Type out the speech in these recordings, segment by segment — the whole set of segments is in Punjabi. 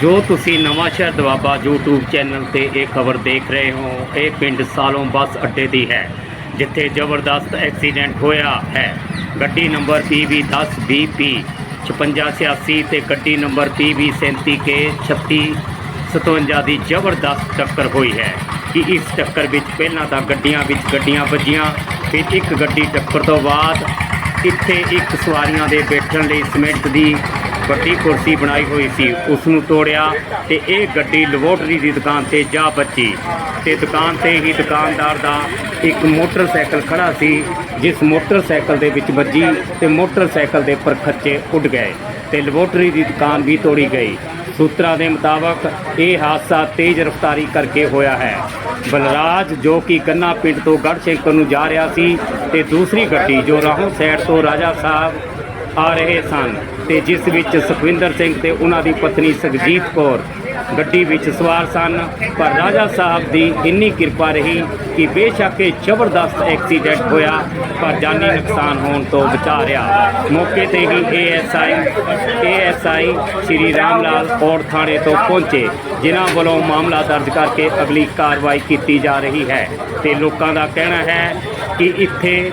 ਜੋ ਤੁਸੀਂ ਨਵਾਂ ਸ਼ਹਿਰ ਦਵਾਬਾ YouTube ਚੈਨਲ ਤੇ ਇਹ ਖਬਰ ਦੇਖ ਰਹੇ ਹੋ, ਇਹ ਪਿੰਡ ਸਾਲੋਂ ਬੱਸ ਅੱਡੇ ਦੀ ਹੈ, ਜਿੱਥੇ ਜ਼ਬਰਦਸਤ ਐਕਸੀਡੈਂਟ ਹੋਇਆ ਹੈ। ਗੱਡੀ ਨੰਬਰ PV 10 BP 5686 ਤੇ ਗੱਡੀ ਨੰਬਰ PV 37K 3657 ਦੀ ਜ਼ਬਰਦਸਤ ਟੱਕਰ ਹੋਈ ਹੈ ਕਿ ਇਸ ਟੱਕਰ ਵਿੱਚ ਪਹਿਲਾਂ ਤਾਂ ਗੱਡੀਆਂ ਵਿੱਚ ਗੱਡੀਆਂ ਵੱਜੀਆਂ, ਫਿਰ ਇੱਕ ਗੱਡੀ ਟੱਕਰ ਤੋਂ ਬਾਅਦ ਇੱਥੇ ਇੱਕ ਸਵਾਰੀਆਂ ਦੇ ਬੈਠਣ ਲਈ ਸਿਮੈਂਟ ਦੀ ਵੱਡੀ ਕੁਰਸੀ ਬਣਾਈ ਹੋਈ ਸੀ। ਉਸ ਨੂੰ ਤੋੜਿਆ ਤੇ ਇਹ ਗੱਡੀ ਲੈਬੋਰਟਰੀ ਦੀ ਦੁਕਾਨ ਤੇ ਜਾ ਬੱਚੀ ਤੇ ਦੁਕਾਨ ਤੇ ਹੀ ਦੁਕਾਨਦਾਰ ਦਾ ਇੱਕ ਮੋਟਰਸਾਈਕਲ ਖੜਾ ਸੀ, ਜਿਸ ਮੋਟਰਸਾਈਕਲ ਦੇ ਵਿੱਚ ਵੱਜੀ ਤੇ ਮੋਟਰਸਾਈਕਲ ਦੇ ਪਰਖੱਚੇ ਉੱਡ ਗਏ ਤੇ ਲੈਬੋਰਟਰੀ ਦੀ ਦੁਕਾਨ ਵੀ ਤੋੜੀ ਗਈ। ਸੂਤਰਾਂ ਦੇ ਮੁਤਾਬਕ ਇਹ ਹਾਦਸਾ ਤੇਜ਼ ਰਫ਼ਤਾਰੀ ਕਰਕੇ ਹੋਇਆ ਹੈ। ਬਲਰਾਜ, ਜੋ ਕਿ ਕੰਨਾ ਪਿੰਡ ਤੋਂ ਗੜਸ਼ੰਕਰ ਨੂੰ ਜਾ ਰਿਹਾ ਸੀ, ਤੇ ਦੂਸਰੀ ਗੱਡੀ ਜੋ ਰਾਹੋਂ ਸਾਈਡ ਤੋਂ ਰਾਜਾ ਸਾਹਿਬ ਆ ਰਹੇ ਸਨ ਤੇ ਜਿਸ ਵਿੱਚ ਸੁਖਵਿੰਦਰ ਸਿੰਘ ਤੇ ਉਹਨਾਂ ਦੀ ਪਤਨੀ ਸੁਖਜੀਤ ਕੌਰ ਗੱਡੀ ਵਿੱਚ ਸਵਾਰ ਸਨ। ਪਰ ਰਾਜਾ ਸਾਹਿਬ ਦੀ ਇੰਨੀ ਕਿਰਪਾ ਰਹੀ ਕਿ ਬੇਸ਼ੱਕ ਇਹ ਜ਼ਬਰਦਸਤ ਐਕਸੀਡੈਂਟ ਹੋਇਆ, ਪਰ ਜਾਨੀ ਨੁਕਸਾਨ ਹੋਣ ਤੋਂ ਬਚਾ ਰਿਹਾ। ਮੌਕੇ ਤੇ ਹੀ ਏਐਸਆਈ ਏਐਸਆਈ ਸ਼੍ਰੀ ਰਾਮ ਲਾਲ ਔਰ ਥਾਣੇ ਤੋਂ ਪਹੁੰਚੇ, ਜਿਨ੍ਹਾਂ ਵੱਲੋਂ ਮਾਮਲਾ ਦਰਜ ਕਰਕੇ ਅਗਲੀ ਕਾਰਵਾਈ ਕੀਤੀ ਜਾ ਰਹੀ ਹੈ ਤੇ ਲੋਕਾਂ ਦਾ ਕਹਿਣਾ ਹੈ ਕਿ ਇੱਥੇ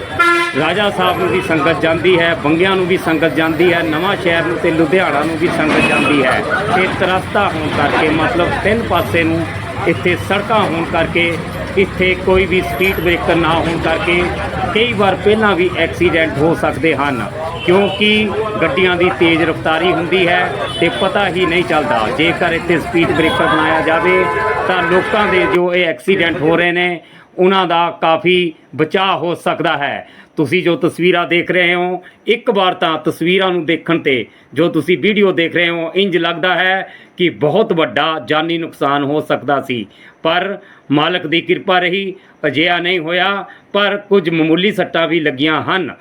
ਰਾਜਾ ਸਾਹਿਬ ਨੂੰ ਵੀ ਸੰਗਤ ਜਾਂਦੀ ਹੈ, ਬੰਗਿਆਂ ਨੂੰ ਵੀ ਸੰਗਤ ਜਾਂਦੀ ਹੈ, ਨਵਾਂ ਸ਼ਹਿਰ ਨੂੰ ਤੇ ਲੁਧਿਆਣਾ ਨੂੰ ਵੀ ਸੰਗਤ ਜਾਂਦੀ ਹੈ। ਇਹ ਤਰਸਤਾ ਹੋਣ ਕਰਕੇ, ਮਤਲਬ ਤਿੰਨ ਪਾਸੇ ਨੂੰ ਇੱਥੇ ਸੜਕਾਂ ਹੋਣ ਕਰਕੇ, ਇੱਥੇ ਕੋਈ ਵੀ ਸਪੀਡ ਬ੍ਰੇਕਰ ਨਾ ਹੋਣ ਕਰਕੇ ਕਈ ਵਾਰ ਪਹਿਲਾਂ ਵੀ ਐਕਸੀਡੈਂਟ ਹੋ ਸਕਦੇ ਹਨ, ਕਿਉਂਕਿ ਗੱਡੀਆਂ ਦੀ ਤੇਜ਼ ਰਫ਼ਤਾਰੀ ਹੁੰਦੀ ਹੈ ਤੇ ਪਤਾ ਹੀ ਨਹੀਂ ਚੱਲਦਾ। ਜੇਕਰ ਇੱਥੇ ਸਪੀਡ ਬ੍ਰੇਕਰ ਬਣਾਇਆ ਜਾਵੇ, ਤਾਂ ਲੋਕਾਂ ਦੇ ਜੋ ਇਹ ਐਕਸੀਡੈਂਟ ਹੋ ਰਹੇ ਨੇ ਉਹਨਾਂ ਦਾ ਕਾਫੀ ਬਚਾਅ ਹੋ ਸਕਦਾ ਹੈ। ਤੁਸੀਂ ਜੋ ਤਸਵੀਰਾਂ ਦੇਖ ਰਹੇ ਹੋ, ਇੱਕ ਵਾਰ ਤਾਂ ਤਸਵੀਰਾਂ ਨੂੰ ਦੇਖਣ ਤੇ ਜੋ ਤੁਸੀਂ ਵੀਡੀਓ ਦੇਖ ਰਹੇ ਹੋ ਇੰਜ ਲੱਗਦਾ ਹੈ ਕਿ ਬਹੁਤ ਵੱਡਾ ਜਾਨੀ ਨੁਕਸਾਨ ਹੋ ਸਕਦਾ ਸੀ। ਪਰ ਮਾਲਕ ਦੀ ਕਿਰਪਾ ਰਹੀ, ਅਜਿਹਾ ਨਹੀਂ ਹੋਇਆ, ਪਰ ਕੁਝ ਮਾਮੂਲੀ ਸੱਟਾਂ ਵੀ ਲੱਗੀਆਂ ਹਨ।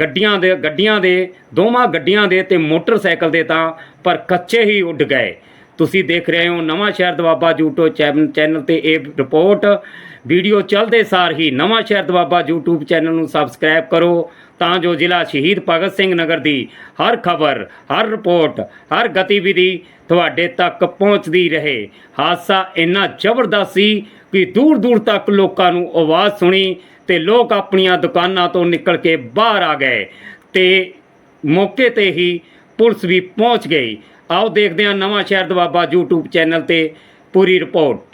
ਗੱਡੀਆਂ ਦੇ ਗੱਡੀਆਂ ਦੇ, ਦੋਵਾਂ ਗੱਡੀਆਂ ਦੇ ਤੇ ਮੋਟਰਸਾਈਕਲ ਦੇ ਤਾਂ ਪਰ ਕੱਚੇ ਹੀ ਉੱਡ ਗਏ। ਤੁਸੀਂ ਦੇਖ ਰਹੇ ਹੋ ਨਵਾਂ ਸ਼ਹਿਰ ਦਵਾਬਾ YouTube ਚੈਨ- ਚੈਨਲ ਤੇ ਇਹ ਰਿਪੋਰਟ। ਵੀਡੀਓ ਚੱਲਦੇ ਸਾਰ ਹੀ ਨਵਾਂ ਸ਼ਹਿਰ ਦਵਾਬਾ YouTube ਚੈਨਲ ਨੂੰ ਸਬਸਕ੍ਰਾਈਬ ਕਰੋ, ਤਾਂ ਜੋ ਜ਼ਿਲ੍ਹਾ ਸ਼ਹੀਦ ਭਗਤ ਸਿੰਘ ਨਗਰ ਦੀ ਹਰ ਖਬਰ, ਹਰ ਰਿਪੋਰਟ, ਹਰ ਗਤੀਵਿਧੀ ਤੁਹਾਡੇ ਤੱਕ ਪਹੁੰਚਦੀ ਰਹੇ। ਹਾਦਸਾ ਇੰਨਾ ਜ਼ਬਰਦਸਤ ਸੀ ਕਿ ਦੂਰ ਦੂਰ ਤੱਕ ਲੋਕਾਂ ਨੂੰ ਆਵਾਜ਼ ਸੁਣੀ ਤੇ ਲੋਕ ਆਪਣੀਆਂ ਦੁਕਾਨਾਂ ਤੋਂ ਨਿਕਲ ਕੇ ਬਾਹਰ ਆ ਗਏ ਤੇ ਮੌਕੇ ਤੇ ਹੀ ਪੁਲਿਸ ਵੀ ਪਹੁੰਚ ਗਈ। ਆਓ ਦੇਖਦੇ ਹਾਂ ਨਵਾਂ ਸ਼ਹਿਰ ਦਵਾਬਾ YouTube ਚੈਨਲ ਤੇ ਪੂਰੀ ਰਿਪੋਰਟ।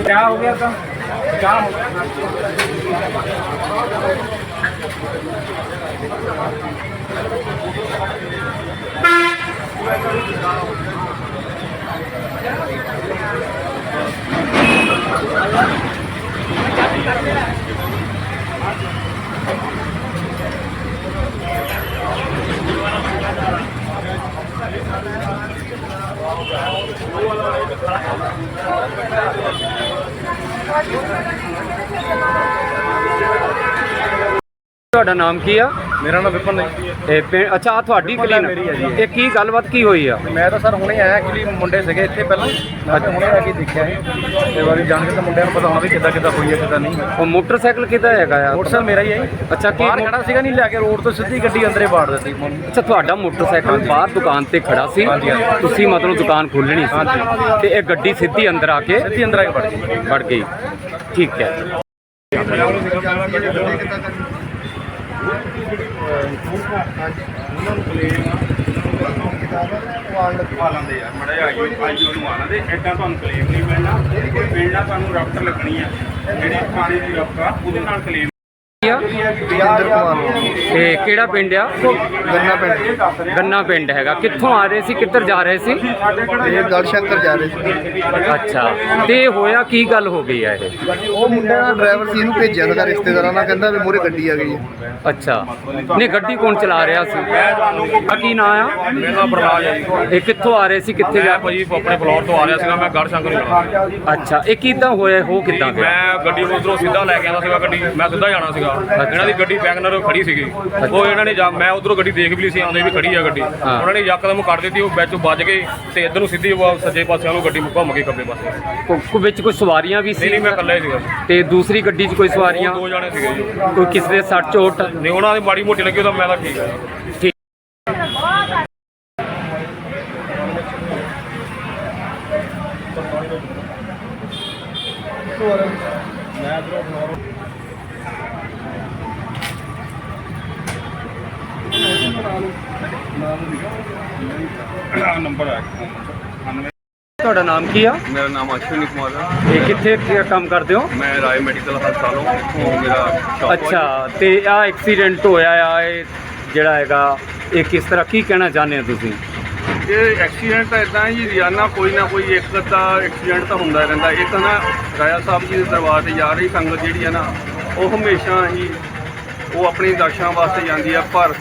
क्या हो गया था क्या हो गया ਤੁਹਾਡਾ ਨਾਮ ਕੀ ਆ? ਮੇਰਾ ਨਾਮ ਵਿਪਨ ਹੈ ਇਹ ਪਿੰ- ਅੱਛਾ ਆ ਤੁਹਾਡੀ ਮੇਰੀ ਜੀ। ਇਹ ਕੀ ਗੱਲਬਾਤ ਕੀ ਹੋਈ ਆ? ਮੈਂ ਤਾਂ ਸਰ ਹੁਣੇ ਆਇਆ ਕਿ ਮੁੰਡੇ ਸੀਗੇ ਇੱਥੇ ਪਹਿਲਾਂ। ਮੈਂ ਤਾਂ ਹੁਣੇ ਆ ਕੇ ਦੇਖਿਆ ਸੀ ਤੇ ਵਾਰੀ ਜਾਣ ਕੇ ਤਾਂ ਮੁੰਡਿਆਂ ਨੂੰ ਪਤਾ ਹੋਣਾ ਵੀ ਕਿੱਦਾਂ ਕਿੱਦਾਂ ਹੋਈ ਹੈ ਕਿੱਦਾਂ ਨਹੀਂ ਉਹ ਮੋਟਰਸਾਈਕਲ ਕਿਹਦਾ ਹੈਗਾ ਆ? ਮੋਟਰਸਾਈਕਲ ਮੇਰਾ ਹੀ ਹੈ ਜੀ। ਅੱਛਾ ਕੀ ਬਾਹਰ ਖੜਾ ਸੀਗਾ ਨਹੀਂ ਲੈ ਕੇ ਰੋਡ ਤੋਂ ਸਿੱਧੀ ਗੱਡੀ ਅੰਦਰੇ ਬਾੜ ਦਿੱਤੀ ਅੱਛਾ ਤੁਹਾਡਾ ਮੋਟਰਸਾਈਕਲ ਬਾਹਰ ਦੁਕਾਨ ਤੇ ਖੜਾ ਸੀ। ਹਾਂਜੀ, ਹਾਂਜੀ। ਤੁਸੀਂ ਮਤਲਬ ਦੁਕਾਨ ਖੋਲਣੀ ਸੀ। ਤੇ ਇਹ ਗੱਡੀ ਸਿੱਧੀ ਅੰਦਰ ਆ ਕੇ ਸਿੱਧੀ ਅੰਦਰ ਆ ਕੇ ਵੜ ਗਈ। ਵੜ ਗਈ। ਠੀਕ ਹੈ। ਲੈਂਦੇ ਆ ਮੜਾ ਆਈਓ ਆਈਓ ਨੂੰ ਆਣਾ ਦੇ ਐਦਾਂ ਤੁਹਾਨੂੰ ਕਲੇਮ ਨਹੀਂ ਮਿਲਣਾ ਪਿੰਡ ਨਾਲ ਤੁਹਾਨੂੰ ਰਫਤ ਲੱਗਣੀ ਆ ਜਿਹੜੀ ਪਾਣੀ ਦੀ ਰਫਟ ਆ ਉਹਦੇ ਨਾਲ ਕਲੇਮ ਕੀ ਆ? ਵਿਜੇਂਦਰ ਕੁਮਾਰ ਇਹ ਕਿਹੜਾ ਪਿੰਡ ਆ? ਗੰਨਾ ਪਿੰਡ। ਗੰਨਾ ਪਿੰਡ ਹੈਗਾ। ਕਿੱਥੋਂ ਆ ਰਹੇ ਸੀ? ਕਿੱਧਰ ਜਾ ਰਹੇ ਸੀ? ਇਹ ਗੜਸ਼ੰਕਰ ਜਾ ਰਹੇ ਸੀ। ਅੱਛਾ। ਤੇ ਹੋਇਆ ਕੀ ਗੱਲ ਹੋ ਗਈ ਆ ਇਹ? ਉਹ ਮੁੰਡਾ ਦਾ ਡਰਾਈਵਰ ਸੀ ਇਹਨੂੰ ਭੇਜਿਆ ਸੀਗਾ ਰਿਸ਼ਤੇਦਾਰਾਂ ਨਾਲ। ਕਹਿੰਦਾ ਵੀ ਮੂਹਰੇ ਗੱਡੀ ਆ ਗਈ ਹੈ। ਅੱਛਾ। ਨਹੀਂ ਗੱਡੀ ਕੌਣ ਚਲਾ ਰਿਹਾ ਸੀ? ਆ ਕੀ ਨਾਂ ਆ? ਮੇਰਾ ਪ੍ਰਲਾਦ ਹੈ ਜੀ। ਇਹ ਕਿੱਥੋਂ ਆ ਰਹੇ ਸੀ? ਕਿੱਥੇ ਮੈਂ ਜਾ ਭਾਜੀ ਆਪਣੇ ਫਲੋਰ ਤੋਂ ਆ ਰਿਹਾ ਸੀਗਾ। ਮੈਂ ਗੜ ਸ਼ੰਕਰ ਨੂੰ ਜਾਣਾ ਅੱਛਾ। ਇਹ ਕਿਦਾਂ ਹੋਇਆ? ਹੋ ਕਿਦਾਂ ਗਿਆ? ਮੈਂ ਗੱਡੀ ਉਧਰੋਂ ਸਿੱਧਾ ਲੈ ਕੇ ਆਉਂਦਾ ਸੀਗਾ ਗੱਡੀ। ਮੈਂ ਸਿੱਧਾ ਜਾਣਾ ਸੀਗਾ। ਇਹਨਾਂ ਦੀ ਗੱਡੀ ਵੈਗਨਰ ਖੜੀ ਸੀਗੀ। ਉਹ ਇਹਨਾਂ ਨੇ ਜਾ- ਮੈਂ ਉਧਰੋਂ ਗੱਡੀ ਦੇਖ ਵੀ ਲਈ ਸੀ ਆਉਂਦੇ ਵੀ ਖੜੀ ਆ ਗੱਡੀ। ਉਹਨਾਂ ਨੇ ਯਕਦਮ ਕੱਢ ਦਿੱਤੀ ਉਹ ਵਿੱਚੋਂ ਵੱਜ ਗਏ ਤੇ ਇੱਧਰ ਨੂੰ ਸਿੱਧੀ ਉਹ ਸੱਜੇ ਪਾਸੇ ਨੂੰ ਗੱਡੀ ਘੁੰਮ ਗਈ ਖੱਬੇ ਪਾਸੇ। ਨਹੀਂ ਕੋ- ਕੋ ਵਿੱਚ ਕੋਈ ਸਵਾਰੀਆਂ ਵੀ ਸੀ ਨਹੀਂ ਮੈਂ ਇਕੱਲਾ ਹੀ ਸੀਗਾ। ਤੇ ਦੂਸਰੀ ਗੱਡੀ 'ਚ ਕੋਈ ਸਵਾਰੀਆਂ? ਦੋ ਜਾਣੇ ਸੀਗੇ ਜੀ। ਕੋਈ ਕਿਸੇ ਦੇ ਸੱਟ ਚੋਟ? ਨਹੀਂ ਉਹਨਾਂ ਦੀ ਮਾੜੀ ਮੋਟੀ ਲੱਗੀ ਉਹ ਤਾਂ ਮੈਂ ਤਾਂ ਠੀਕ ਆ ਨੰਬਰ ਆ ਤੁਹਾਡਾ ਨਾਮ ਕੀ ਆ? ਮੇਰਾ ਨਾਮ ਅਸ਼ਵਨੀ ਕੁਮਾਰ ਹੈ ਇਹ ਕਿੱਥੇ ਕੀ ਕੰਮ ਕਰਦੇ ਹੋ? ਮੈਂ ਰਾਏ ਮੈਡੀਕਲ ਹਸਪਤਾਲੋਂ ਇੱਥੋਂ ਮੇਰਾ shop ਅੱਛਾ ਤੇ ਆ ਐਕਸੀਡੈਂਟ ਹੋਇਆ ਆ ਇਹ ਜਿਹੜਾ ਹੈਗਾ ਇਹ ਕਿਸ ਤਰ੍ਹਾਂ ਕੀ ਕਹਿਣਾ ਚਾਹੁੰਦੇ ਹੋ ਤੁਸੀਂ। ਇਹ ਐਕਸੀਡੈਂਟ ਤਾਂ ਇਦਾਂ ਹੈ ਜੀ ਰੋਜ਼ਾਨਾ ਕੋਈ ਨਾ ਕੋਈ ਇੱਕ ਤਾਂ ਐਕਸੀਡੈਂਟ ਤਾਂ ਹੁੰਦਾ ਰਹਿੰਦਾ। ਇੱਕ ਨਾ ਰਾਇਆ ਸਾਹਿਬ ਜੀ ਦੇ ਦਰਬਾਰ ਤੇ ਜਾ ਰਹੀ ਸੰਗਤ ਜਿਹੜੀ ਹੈ ਨਾ ਉਹ ਹਮੇਸ਼ਾ ਹੀ ਉਹ ਆਪਣੀ ਦਰਸ਼ਨਾਂ ਵਾਸਤੇ ਜਾਂਦੀ ਆ ਪਰ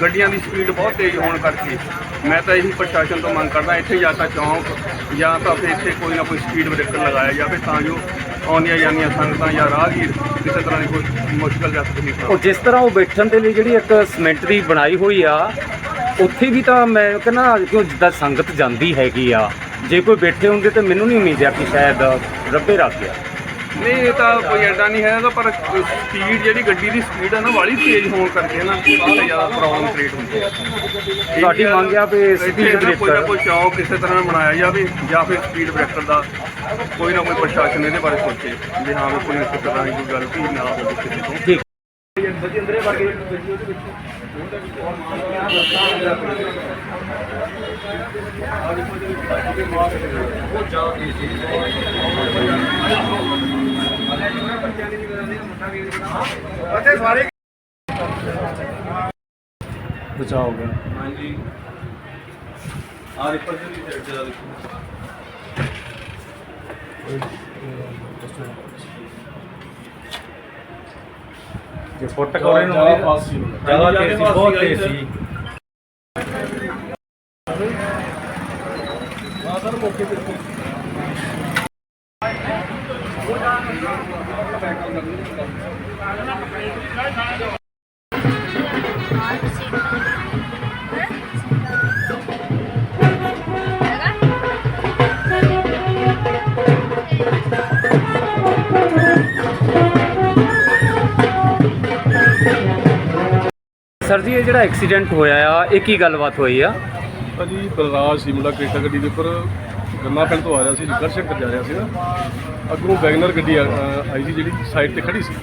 ਗੱਡੀਆਂ ਦੀ ਸਪੀਡ ਬਹੁਤ ਤੇਜ਼ ਹੋਣ ਕਰਕੇ ਮੈਂ ਤਾਂ ਇਹੀ ਪ੍ਰਸ਼ਾਸਨ ਤੋਂ ਮੰਗ ਕਰਦਾ ਇੱਥੇ ਜਾਂ ਤਾਂ ਚੌਂਕ ਜਾਂ ਤਾਂ ਫਿਰ ਇੱਥੇ ਕੋਈ ਨਾ ਕੋਈ ਸਪੀਡ ਬ੍ਰੇਕਰ ਲਗਾਇਆ ਜਾਵੇ ਤਾਂ ਜੋ ਆਉਂਦੀਆਂ ਜਾਂਦੀਆਂ ਸੰਗਤਾਂ ਜਾਂ ਰਾਹਗੀਰ ਕਿਸੇ ਤਰ੍ਹਾਂ ਦੀ ਕੋਈ ਮੁਸ਼ਕਲ ਜਾਂ ਤਕਲੀਫ ਉਹ ਜਿਸ ਤਰ੍ਹਾਂ ਉਹ ਬੈਠਣ ਦੇ ਲਈ ਜਿਹੜੀ ਇੱਕ ਸਿਮੈਂਟ ਦੀ ਬਣਾਈ ਹੋਈ ਆ, ਉੱਥੇ ਵੀ ਤਾਂ ਮੈਂ ਕਹਿੰਦਾ ਕਿਉਂ ਜਿੱਦਾਂ ਸੰਗਤ ਜਾਂਦੀ ਹੈਗੀ ਆ। ਜੇ ਕੋਈ ਬੈਠੇ ਹੁੰਦੇ ਤਾਂ ਮੈਨੂੰ ਨਹੀਂ ਉਮੀਦ ਆ ਕਿ ਸ਼ਾਇਦ ਰੱਬੇ ਰੱਖ ਗਿਆ ਨਹੀਂ ਇਹ ਤਾਂ ਕੋਈ ਐਡਾ ਨਹੀਂ ਹੈ ਇਹਦਾ ਪਰ ਸਪੀਡ ਜਿਹੜੀ ਗੱਡੀ ਦੀ ਸਪੀਡ ਹੈ ਨਾ ਵਾਲੀ ਤੇਜ਼ ਹੋਣ ਕਰਕੇ ਨਾ ਬਹੁਤ ਜ਼ਿਆਦਾ ਪ੍ਰੋਬਲਮ ਕ੍ਰੀਏਟ ਹੁੰਦੀ ਹੈ। ਤੁਹਾਡੀ ਮੰਗ ਆ ਵੀ speed ਨਾ ਕੋਈ ਕੋਈ ਚੌਕ ਕਿਸੇ ਤਰ੍ਹਾਂ ਬਣਾਇਆ ਜਾਵੇ ਜਾਂ ਫਿਰ ਸਪੀਡ ਬ੍ਰੇਕਰ ਦਾ ਕੋਈ ਨਾ ਕੋਈ ਪ੍ਰਸ਼ਾਸਨ ਇਹਦੇ ਬਾਰੇ ਸੋਚੇ ਵੀ ਹਾਂ ਕੋਈ ਇਸ ਤਰ੍ਹਾਂ ਦੀ ਕੋਈ ਗਲਤੀ ਨਾ ਹੋਵੇ ਕਿਸੇ ਤੋਂ ਠੀਕ ਬਚਾਅ ਹੋ ਗਿਆ ਹਾਂਜੀ ਆ ਰਿਪਰ ਦੀ ਸਾਈਡ ਤੇ ਦਾ ਦੇਖੋ ਜੇ ਫੁੱਟ ਕੋਲੇ ਨੂੰ ਜ਼ਿਆਦਾ ਤੇਜ਼ ਸੀ ਬਹੁਤ ਤੇਜ਼ ਸੀ ਸਰ ਜੀ, ਇਹ ਜਿਹੜਾ ਐਕਸੀਡੈਂਟ ਹੋਇਆ ਆ, ਇਹ ਕੀ ਗੱਲਬਾਤ ਹੋਈ ਆ? ਭਾਜੀ, ਬਲਰਾਜ ਸੀ ਮੁੰਡਾ ਕ੍ਰੇਟਾ ਗੱਡੀ ਦੇ ਉੱਪਰ ਗੰਨਾ ਪਿੰਡ ਤੋਂ ਆ ਰਿਹਾ ਸੀ ਗੜਸ਼ੰਕਰ ਜਾ ਰਿਹਾ ਸੀ ਨਾ ਅੱਗੋਂ ਵੈਗਨਰ ਗੱਡੀ ਆ- ਅ, ਆਈ ਸੀ ਜਿਹੜੀ ਸਾਈਡ ਤੇ ਖੜੀ ਸੀ।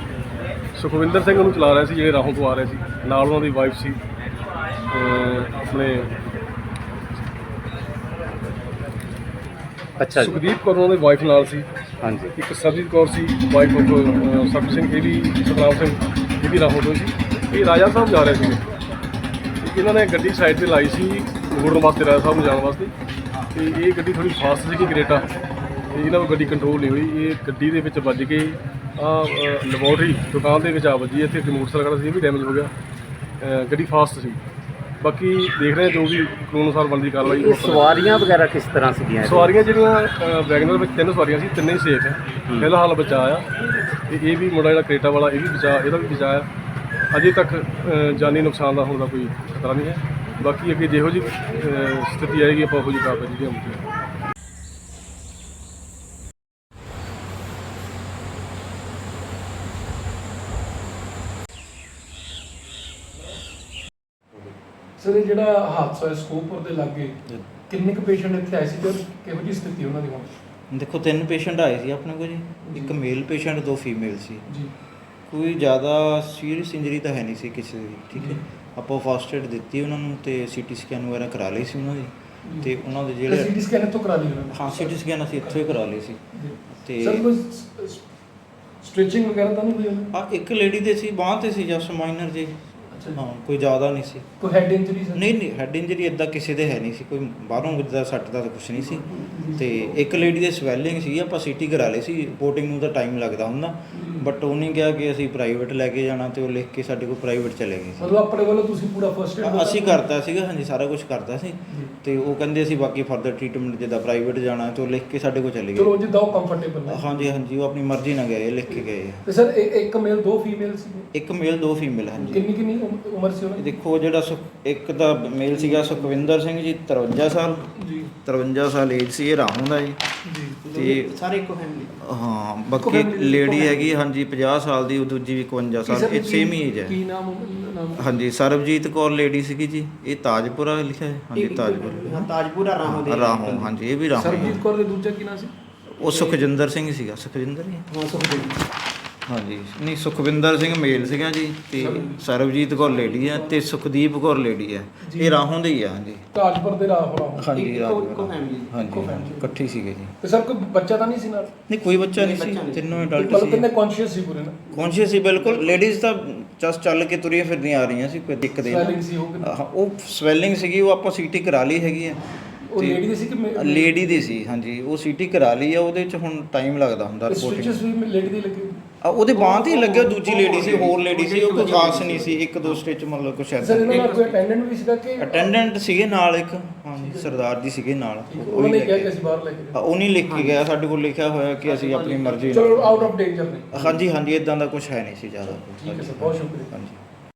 ਸੁਖਵਿੰਦਰ ਸਿੰਘ ਉਹਨੂੰ ਚਲਾ ਰਿਹਾ ਸੀ ਜਿਹੜੇ ਰਾਹੋਂ ਤੋਂ ਆ ਰਹੇ ਸੀ। ਨਾਲ ਉਹਨਾਂ ਦੀ ਵਾਈਫ ਸੀ। ਆਪਣੇ ਅੱਛਾ ਜੀ। ਸੁਖਦੀਪ ਕੌਰ ਉਹਨਾਂ ਦੀ ਵਾਈਫ ਨਾਲ ਸੀ। ਹਾਂਜੀ। ਇੱਕ ਸਰਜੀਤ ਕੌਰ ਸੀ ਵਾਈਫ ਆਫ ਸਰਬ ਸਿੰਘ ਇਹ ਵੀ ਸਤਨਾਮ ਸਿੰਘ ਇਹ ਵੀ ਰਾਹੋਂ ਤੋਂ ਸੀ। ਇਹ ਰਾਜਾ ਸਾਹਿਬ ਜਾ ਰਹੇ ਸੀ ਇਹਨਾਂ ਨੇ ਗੱਡੀ ਸਾਈਡ ਤੇ ਲਾਈ ਸੀ ਮੁੜਨ ਵਾਸਤੇ ਰਾਜਾ ਸਾਹਿਬ ਨੂੰ ਜਾਣ ਵਾਸਤੇ। ਤੇ ਇਹ ਗੱਡੀ ਥੋੜੀ ਫਾਸਟ ਸੀਗੀ ਗ੍ਰੇਟਾ ਤੇ ਇਹਨਾਂ ਨੂੰ ਗੱਡੀ ਕੰਟਰੋਲ ਨਹੀਂ ਹੋਈ। ਇਹ ਗੱਡੀ ਦੇ ਵਿੱਚ ਵੱਜ ਕੇ ਆ ਲੈਬੋਰਟਰੀ ਦੁਕਾਨ ਦੇ ਵਿੱਚ ਆ ਵੱਜੀ। ਇੱਥੇ ਇੱਕ ਮੋਟਰਸਾਈਕਲ ਖੜਾ ਸੀ ਇਹ ਵੀ ਡੈਮੇਜ ਹੋ ਗਿਆ। ਗੱਡੀ ਫਾਸਟ ਸੀ। ਬਾਕੀ ਦੇਖ ਰਹੇ ਜੋ ਵੀ ਕਾਨੂੰਨ ਅਨੁਸਾਰ ਬਣਦੀ ਕਾਰਵਾਈ ਇਹ ਸਵਾਰੀਆਂ ਵਗੈਰਾ ਕਿਸ ਤਰ੍ਹਾਂ ਸੀਗੀਆਂ? ਸਵਾਰੀਆਂ ਜਿਹੜੀਆਂ ਵੈਗਨਰ ਵਿੱਚ ਤਿੰਨ ਸਵਾਰੀਆਂ ਸੀ ਤਿੰਨੇ ਹੀ। ਸੇਫ ਹੈ। ਫਿਲਹਾਲ ਬਚਾ ਆ। ਤੇ ਇਹ ਵੀ ਮੁੰਡਾ ਜਿਹੜਾ ਕ੍ਰੇਟਾ ਵਾਲਾ ਇਹ ਵੀ ਬਚਾ ਇਹਦਾ ਵੀ ਬਚਾ ਆ। ਅਜੇ ਤੱਕ ਜਾਨੀ ਨੁਕਸਾਨ ਦਾ ਹੋਣ ਦਾ ਕੋਈ ਖਤਰਾ ਨਹੀਂ ਹੈ। ਬਾਕੀ ਅੱਗੇ ਜਿਹੋ ਜੀ ਸਥਿਤੀ ਆਏਗੀ ਆਪਾਂ ਉਹੋ ਜਿਹੀ ਕਾਰਵਾਈ ਜਿਹੜੀ ਹੋਣੀ ਹੈ ਸਰ ਇਹ ਜਿਹੜਾ ਹਾਦਸਾ ਹੋਇਆ ਸਕੂਪੁਰ ਦੇ ਲਾਗੇ ਕਿੰਨੇ ਕੁ ਪੇਸ਼ੈਂਟ ਇੱਥੇ ਆਏ ਸੀ ਤੇ ਕਿਹੋ ਜਿਹੀ ਸਥਿਤੀ ਉਹਨਾਂ ਦੀ ਹੁਣ? ਦੇਖੋ ਤਿੰਨ ਪੇਸ਼ੈਂਟ ਆਏ ਸੀ ਆਪਣੇ ਕੋਲ ਜੀ। ਇੱਕ ਮੇਲ ਪੇਸ਼ੈਂਟ ਦੋ ਫੀਮੇਲ ਸੀ। ਜੀ। ਕੋਈ ਜ਼ਿਆਦਾ ਸੀਰੀਅਸ ਇੰਜਰੀ ਤਾਂ ਹੈ ਨਹੀਂ ਸੀ ਕਿਸੇ ਦੀ ਠੀਕ ਹੈ। ਆਪਾਂ ਫਸਟ ਏਡ ਦਿੱਤੀ ਉਹਨਾਂ ਨੂੰ ਤੇ ਸੀਟੀ ਸਕੈਨ ਵਗੈਰਾ ਕਰਾ ਲਈ ਸੀ ਉਹਨਾਂ ਦੀ। ਤੇ ਉਹਨਾਂ ਦੇ ਸੀਟੀ ਜਿਹੜੇ ਸਕੈਨ ਇੱਥੋਂ ਕਰਾ ਲਈ ਉਹਨਾਂ ਨੇ? ਹਾਂ ਸੀਟੀ ਸਕੈਨ ਅਸੀਂ ਇੱਥੋਂ ਹੀ ਕਰਾ ਲਈ ਸੀ। ਤੇ ਸਰ ਕੋਈ ਸਟ੍ਰੈਚਿੰਗ ਵਗੈਰਾ ਤਾਂ ਨਹੀਂ ਹੋਈ ਆ ਇੱਕ ਲੇਡੀ ਦੇ ਸੀ ਬਾਂਹ ਤੇ ਸੀ ਜਸਟ ਮਾਈਨਰ ਜੀ ਅੱਛਾ ਹਾਂ ਕੋਈ ਜ਼ਿਆਦਾ ਨਹੀਂ ਸੀ। ਕੋਈ ਹੈਡ ਇੰਜਰੀ ਸਰ ਨਹੀਂ ਨਹੀਂ ਹੈਡ ਇੰਜਰੀ ਇਦਾਂ ਕਿਸੇ ਦੇ ਹੈ ਨਹੀਂ ਸੀ। ਕੋਈ ਬਾਹਰੋਂ ਦਾ ਸੱਟ ਦਾ ਤਾਂ ਕੁਝ ਨਹੀਂ ਸੀ। ਤੇ ਇੱਕ ਲੇਡੀ ਦੇ ਸਵੈਲਿੰਗ ਸੀ ਆਪਾਂ ਸੀਟੀ ਕਰਾ ਲਈ ਸੀ। ਰਿਪੋਰਟਿੰਗ ਨੂੰ ਤਾਂ ਟਾਈਮ ਲੱਗਦਾ ਹੁੰਦਾ। ਬਟ ਉਹਨੇ ਕਿਹਾ ਕਿ ਅਸੀਂ ਪ੍ਰਾਈਵੇਟ ਲੈ ਕੇ ਜਾਣਾ ਤੇ ਉਹ ਲਿਖ ਕੇ ਸਾਡੇ ਕੋਲ ਪ੍ਰਾਈਵੇਟ ਚਲੇ ਗਏ ਮਤਲਬ ਆਪਣੇ ਵੱਲੋਂ ਤੁਸੀਂ ਪੂਰਾ ਫਰਸਟ ਏਡ ਅਸੀਂ ਕਰਤਾ ਸੀਗਾ ਹਾਂਜੀ ਸਾਰਾ ਕੁਝ ਕਰਦਾ ਸੀ। ਤੇ ਉਹ ਕਹਿੰਦੇ ਅਸੀਂ ਬਾਕੀ ਫਰਦਰ ਟ੍ਰੀਟਮੈਂਟ ਜਿੱਦਾਂ ਪ੍ਰਾਈਵੇਟ ਜਾਣਾ ਤੇ ਉਹ ਲਿਖ ਕੇ ਸਾਡੇ ਕੋਲ ਚਲੇ ਚਲੋ ਗਏ ਜਿੱਦਾਂ ਉਹ ਕੰਫਰਟੇਬਲ ਨੇ। ਹਾਂਜੀ ਹਾਂਜੀ ਉਹ ਆਪਣੀ ਮਰਜ਼ੀ ਨਾਲ ਗਏ ਲਿਖ ਕੇ ਗਏ ਤੇ ਸਰ ਇੱਕ ਮੇਲ ਦੋ ਫੀਮੇਲ ਸੀ? ਇੱਕ ਮੇਲ ਦੋ ਫੀਮੇਲ ਹਾਂਜੀ। ਕਿੰਨੀ ਕਿੰਨੀ ਉਮ- ਉਮਰ ਸੀ ਉਹਨਾਂ ਦੀ? ਦੇਖੋ ਜਿਹੜਾ ਸੁਖ- ਇੱਕ ਦਾ ਮੇਲ ਸੀਗਾ ਸੁਖਵਿੰਦਰ ਸਿੰਘ ਜੀ 53 ਸਾਲ। ਜੀ। 53 ਸਾਲ ਏਜ ਸੀ ਇਹ ਰਾਹੋਂ ਦਾ ਜੀ। ਜੀ। ਤੇ ਸਾਰੇ ਇੱਕੋ ਫੈਮਿਲੀ ਹਾਂ ਇੱਕੋ ਬਾਕੀ family, ਇੱਕੋ ਲੇਡੀ। ਹੈਗੀ ਹਾਂਜੀ 50 ਸਾਲ ਦੀ ਉਹ ਦੂਜੀ ਵੀ 51 ਸਾਲ ਇਹ ਸੇਮ ਹੀ ਏਜ ਹੈ। ਕੀ ਨਾਮ ਨਾਮ? ਹਾਂਜੀ ਸਰਬਜੀਤ ਕੌਰ ਲੇਡੀ ਸੀਗੀ ਜੀ ਇਹ ਤਾਜਪੁਰਾ ਲਿਖਿਆ ਹੈ। ਹਾਂਜੀ ਤਾਜਪੁਰਾ। ਤਾਜਪੁਰਾ ਰਾਹੋਂ ਦੇ। ਰਾਹੋਂ ਹਾਂਜੀ ਇਹ ਵੀ ਰਾਹੋਂ ਹੀ। ਸਰਬਜੀਤ ਹੈ। ਕੌਰ ਦੇ ਦੂਜਾ ਕੀ ਨਾਮ ਸੀ? ਉਹ ਸੁਖਜਿੰਦਰ ਸਿੰਘ ਸੀਗਾ ਸੁਖਜਿੰਦਰ ਹੀ ਹੈ? ਹਾਂ ਸੁਖਦੇਵ ਹਾਂਜੀ। ਨਹੀਂ ਸੁਖਵਿੰਦਰ ਸਿੰਘ ਮੇਲ ਸੀਗਾ ਜੀ ਤੇ ਸਰਬਜੀਤ ਕੌਰ ਲੇਡੀ ਹੈ ਤੇ ਸੁਖਦੀਪ ਕੌਰ ਲੇਡੀ ਹੈ ਇਹ ਰਾਹੋਂ ਦੇ ਹੀ ਆ ਹਾਂਜੀ। ਤਾਜਪੁਰ ਦੇ ਰਾਹ ਹਾਂਜੀ ਰਾਹੋਂ। ਹਾਂਜੀ। ਇਕੱਠੀ ਸੀਗੇ ਜੀ। ਤੇ ਸਰ ਕੋਈ ਬੱਚਾ ਤਾਂ ਨਹੀਂ ਸੀ ਨਾਲ? ਨਹੀਂ ਕੋਈ ਬੱਚਾ ਨਹੀਂ ਸੀ। ਤਿੰਨੋਂ ਅਡਲਟ ਮਤਲਬ ਸੀ। ਕਿੰਨੇ ਕੌਨਸ਼ੀਅਸ ਸੀ ਪੂਰੇ ਨਾ? ਕੌਨਸ਼ੀਅਸ ਸੀ ਬਿਲਕੁਲ। ਲੇਡੀਜ਼ ਤਾਂ ਜਸਟ ਚੱਲ ਕੇ ਤੁਰੀਆਂ ਫਿਰਦੀਆਂ ਆ ਰਹੀਆਂ ਸੀ ਕੋਈ ਦਿੱਕਤ ਨਹੀਂ। Swelling ਸੀ ਉਹ ਉਹ ਸਵੈਲਿੰਗ ਸੀਗੀ ਉਹ ਆਪਾਂ ਸੀਟੀ ਕਰਾ ਲਈ ਹੈਗੀ ਹੈ ਉਹ ਲੇਡੀ ਦੀ ਸੀ ਕਿ ਲੇਡੀ ਦੀ ਸੀ ਹਾਂਜੀ। ਉਹ ਸੀਟੀ ਕਰਾ ਲਈ ਆ ਉਹਦੇ ਚ ਹੁਣ ਟਾਈਮ ਲੱਗਦਾ ਹੁੰਦਾ ਰਿਪੋਰਟਿੰਗ ਸਟਿਚਸ ਵੀ ਲੇਡੀ ਦੀ ਲੱਗੀ? ਆ ਉਹਦੇ ਬਾਂਹ ਤੇ ਹੀ ਲੱਗਿਆ ਦੂਜੀ ਲੇਡੀ ਸੀ ਹੋਰ ਲੇਡੀ ਸੀ ਉਹ ਕੋਈ ਖਾਸ ਨਹੀਂ ਸੀ ਇੱਕ ਦੋ ਸਟਿਚ ਮਤਲਬ ਕੁਛ ਸਰ ਇਹਨਾਂ ਨਾਲ ਕੋਈ ਅਟੈਂਡੈਂਟ ਵੀ ਸੀਗਾ ਕਿ ਅਟੈਂਡੈਂਟ ਸੀਗੇ ਨਾਲ ਇੱਕ ਹਾਂਜੀ ਸਰਦਾਰ ਜੀ ਸੀਗੇ ਨਾਲ। ਉਹਨਾਂ ਨੇ ਲੈ ਕਿਹਾ ਕੇ- ਕਿ ਅਸੀਂ ਬਾਹਰ ਲੈ ਕੇ ਹਾਂ, ਉਹ ਨਹੀਂ ਲਿਖ ਕੇ ਗਿਆ ਸਾਡੇ ਕੋਲ ਲਿਖਿਆ ਹੋਇਆ ਕਿ ਅਸੀਂ ਆਪਣੀ ਮਰਜ਼ੀ ਚਲੋ ਨਾਲ ਆਊਟ ਆਫ ਡੇਂਜਰ ਨੇ। ਹਾਂਜੀ ਹਾਂਜੀ ਇਦਾਂ ਦਾ ਕੁਝ ਹੈ ਨਹੀਂ ਸੀ ਜ਼ਿਆਦਾ। ਠੀਕ ਹੈ ਸਰ ਬਹੁਤ ਸ਼ੁਕਰੀਆ। ਹਾਂਜੀ।